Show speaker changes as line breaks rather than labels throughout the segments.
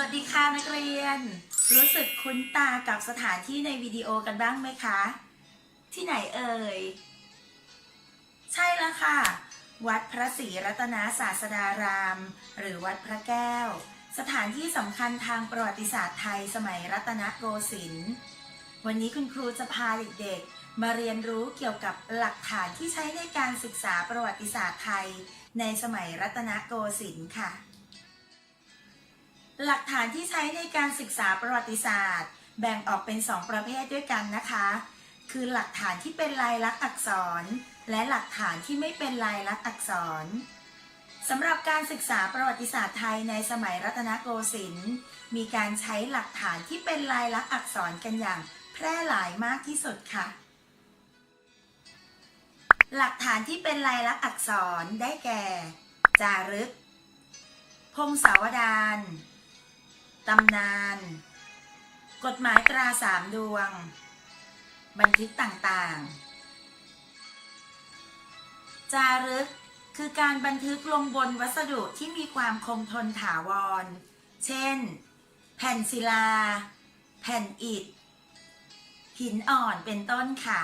วัสดีค่ะนักเรียน รู้สึกคุ้นตากับสถานที่ในวิดีโอกันบ้างไหมคะ ที่ไหนเอ่ย ใช่แล้วค่ะ วัดพระศรีรัตนศาสดาราม หรือวัดพระแก้ว สถานที่สำคัญทางประวัติศาสตร์ไทยสมัยรัตนโกสินทร์วันนี้คุณครูจะพาเด็กๆ มาเรียนรู้เกี่ยวกับหลักฐานที่ใช้ในการศึกษาประวัติศาสตร์ไทย ในสมัยรัตนโกสินทร์ค่ะ หลักฐานที่ใช้ในการศึกษาประวัติศาสตร์ แบ่งออกเป็น 2 ประเภทด้วยกันนะคะ คือหลักฐานที่เป็นลายลักษณ์อักษร และหลักฐานที่ไม่เป็นลายลักษณ์อักษรสำหรับการศึกษาประวัติศาสตร์ไทยในสมัยรัตนโกสินทร์มีการใช้หลักฐานที่เป็นลายลักษณ์อักษรกันอย่างแพร่หลายมากที่สุดค่ะ หลักฐานที่เป็นลายลักษณ์อักษรได้แก่ จารึก พงศาวดาร ตำนาน กฎหมายตราสามดวง บันทึกต่างๆ จารึกคือการบันทึกลงบนวัสดุที่มีความคงทนถาวร เช่น แผ่นศิลา แผ่นอิฐ หินอ่อนเป็นต้นค่ะ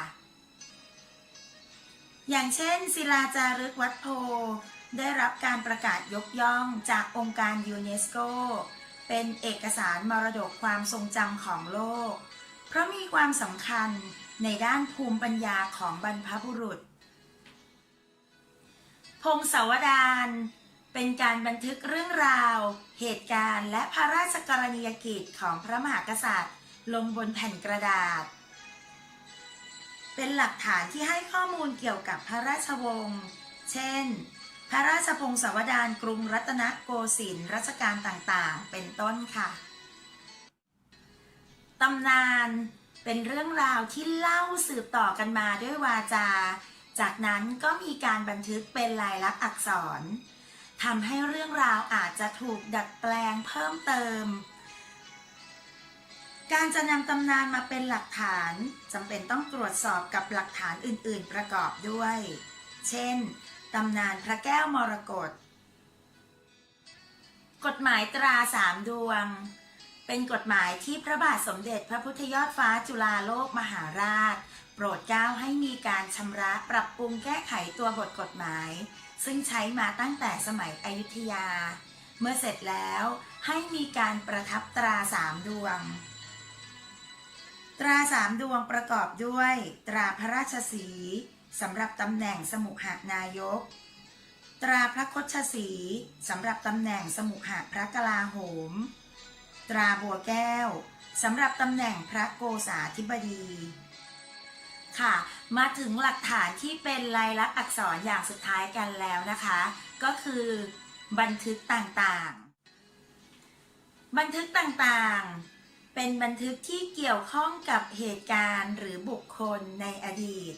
อย่างเช่น ศิลาจารึกวัดโพ ได้รับการประกาศยกย่องจากองค์การยูเนสโก เป็นเอกสารมรดกความทรงจำของโลก เพราะมีความสำคัญในด้านภูมิปัญญาของบรรพบุรุษ พงศาวดารเป็นการบันทึกเรื่องราว เหตุการณ์และพระราชกรณียกิจของพระมหากษัตริย์ ลงบนแผ่นกระดาษ เป็นหลักฐานที่ให้ข้อมูลเกี่ยวกับพระราชวงศ์ เช่น พระราชพงศาวดารกรุงรัตนโกสินทร์รัชกาลต่างๆ เป็นต้นค่ะ ตำนานเป็นเรื่องราวที่เล่าสืบต่อกันมาด้วยวาจา จากนั้นก็มีการบันทึกเป็นลายลักษณ์อักษรทำให้เรื่องราวอาจจะถูกดัดแปลงเพิ่มเติม การจะนำตำนานมาเป็นหลักฐานจำเป็นต้องตรวจสอบกับหลักฐานอื่น ๆ ประกอบด้วย เช่น ตำนานพระแก้วมรกตกฎหมายตราสามดวง เป็นกฎหมายที่พระบาทสมเด็จพระพุทธยอดฟ้าจุฬาโลกมหาราช โปรดเกล้าให้มีการชำระปรับปรุงแก้ไขตัวบทกฎหมาย ซึ่งใช้มาตั้งแต่สมัยอยุธยา เมื่อเสร็จแล้วให้มีการประทับตราสามดวง ตราสามดวงประกอบด้วย ตราพระราชสี สำหรับตำแหน่งสมุหานายก ตราพระคชสีสำหรับตำแหน่งสมุหพระกลาโหม ตราบัวแก้วสำหรับตำแหน่งพระโกษาธิบดี ค่ะ มาถึงหลักฐานที่เป็นลายลักษณ์อักษรอย่างสุดท้ายกันแล้วนะคะ ก็คือบันทึกต่างๆ บันทึกต่างๆ เป็นบันทึกที่เกี่ยวข้องกับเหตุการณ์หรือบุคคลในอดีต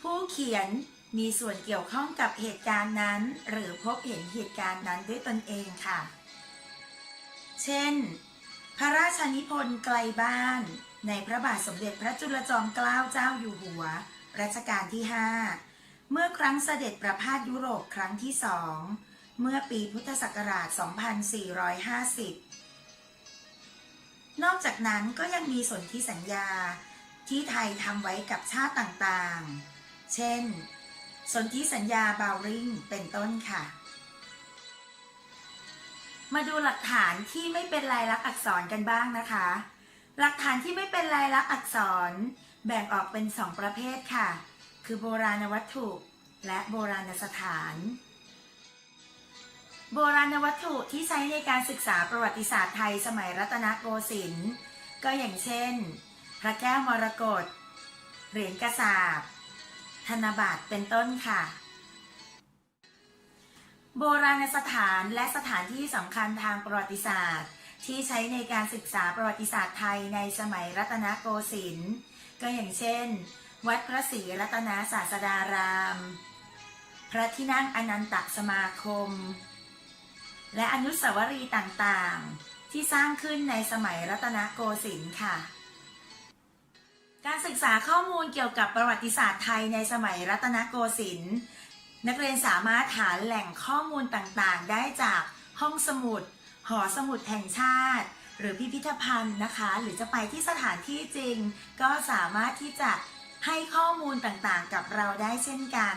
ผู้เขียนมีส่วนเกี่ยวข้องกับเหตุการณ์นั้น หรือพบเห็นเหตุการณ์นั้นด้วยตนเองค่ะ เช่น พระราชนิพนธ์ไกลบ้าน ในพระบาทสมเด็จพระจุลจอมเกล้าเจ้าอยู่หัว รัชกาลที่ 5 เมื่อครั้งเสด็จประพาสยุโรปครั้งที่สอง เมื่อปีพุทธศักราช 2450 นอกจากนั้นก็ยังมีสนธิสัญญาที่ไทยทำไว้กับชาติต่างๆ เช่น สนธิสัญญาบาวริงเป็นต้นค่ะ มาดูหลักฐานที่ไม่เป็นลายลักษณ์อักษรกันบ้างนะคะ หลักฐานที่ไม่เป็นลายลักษณ์อักษร แบ่งออกเป็นสองประเภทค่ะ คือโบราณวัตถุ และโบราณสถาน โบราณวัตถุที่ใช้ในการศึกษาประวัติศาสตร์ไทยสมัยรัตนโกสินทร์ก็อย่างเช่น พระแก้วมรกต เหรียญกระสาบ ธนบัตรเป็นต้นค่ะ โบราณสถานและสถานที่สำคัญทางประวัติศาสตร์ ที่ใช้ในการศึกษาประวัติศาสตร์ไทยในสมัยรัตนโกสินทร์ก็อย่างเช่น วัดพระศรีรัตนศาสดาราม พระที่นั่งอนันตสมาคม และอนุสาวรีย์ต่างๆ ที่สร้างขึ้นในสมัยรัตนโกสินทร์ค่ะ การศึกษาข้อมูลเกี่ยวกับประวัติศาสตร์ไทยในสมัยรัตนโกสินทร์นักเรียนสามารถหาแหล่งข้อมูลต่างๆ ได้จากห้องสมุด หอสมุดแห่งชาติ หรือพิพิธภัณฑ์นะคะ หรือจะไปที่สถานที่จริง ก็สามารถที่จะให้ข้อมูลต่างๆ กับเราได้เช่นกัน